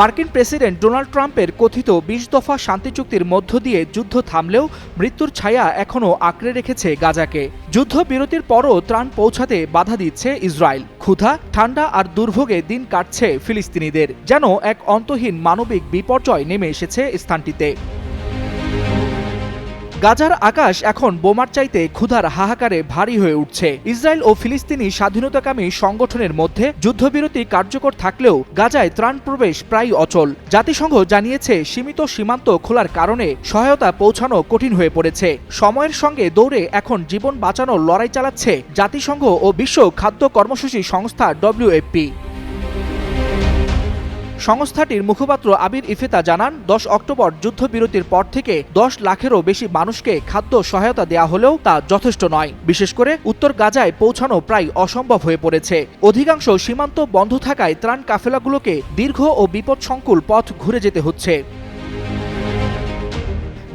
মার্কিন president Donald ট্রাম্পের কথিত বিশ দফা শান্তি চুক্তির মধ্য দিয়ে যুদ্ধ থামলেও মৃত্যুর ছায়া এখনও আঁকড়ে রেখেছে গাজাকে। যুদ্ধ বিরতির পরও ত্রাণ পৌঁছাতে বাধা দিচ্ছে ইসরায়েল। ক্ষুধা, ঠান্ডা আর দুর্ভোগে দিন কাটছে ফিলিস্তিনিদের, যেন এক অন্তহীন মানবিক বিপর্যয় নেমে এসেছে স্থানটিতে। গাজার আকাশ এখন বোমার চাইতে ক্ষুধার হাহাকারে ভারী হয়ে উঠছে। ইসরায়েল ও ফিলিস্তিনি স্বাধীনতাকামী সংগঠনের মধ্যে যুদ্ধবিরতি কার্যকর থাকলেও গাজায় ত্রাণ প্রবেশ প্রায় অচল। জাতিসংঘ জানিয়েছে, সীমিত সীমান্ত খোলার কারণে সহায়তা পৌঁছানো কঠিন হয়ে পড়েছে। সময়ের সঙ্গে দৌড়ে এখন জীবন বাঁচানোর লড়াই চালাচ্ছে জাতিসংঘ ও বিশ্ব খাদ্য কর্মসূচি সংস্থা ডব্লিউএফপি। সংস্থাটির মুখপাত্র আবির ইফেতা জানান, দশ অক্টোবর যুদ্ধবিরতির পর থেকে দশ লাখেরও বেশি মানুষকে খাদ্য সহায়তা দেয়া হলেও তা যথেষ্ট নয়। বিশেষ করে উত্তর গাজায় পৌঁছানো প্রায় অসম্ভব হয়ে পড়েছে। অধিকাংশ সীমান্ত বন্ধ থাকায় ত্রাণ কাফেলাগুলোকে দীর্ঘ ও বিপদসংকুল পথ ঘুরে যেতে হচ্ছে।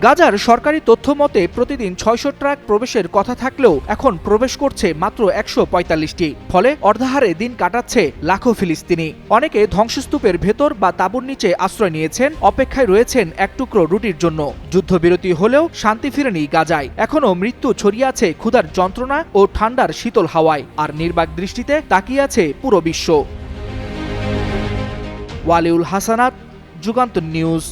গাজার সরকারি তথ্য মতে, প্রতিদিন ছয়শো ট্রাক প্রবেশের কথা থাকলেও এখন প্রবেশ করছে মাত্র একশো পঁয়তাল্লিশটি। ফলে অর্ধাহারে দিন কাটাচ্ছে লাখো ফিলিস্তিনি। অনেকে ধ্বংসস্তূপের ভেতর বা তাঁবুর নিচে আশ্রয় নিয়েছেন, অপেক্ষায় রয়েছেন এক টুকরো রুটির জন্য। যুদ্ধবিরতি হলেও শান্তি ফিরেনি গাজায়। এখনও মৃত্যু ছড়িয়ে আছে ক্ষুধার যন্ত্রণা ও ঠান্ডার শীতল হাওয়ায়। আর নির্বাক দৃষ্টিতে তাকিয়ে আছে পুরো বিশ্ব। ওয়ালিউল হাসানাত, যুগান্ত নিউজ।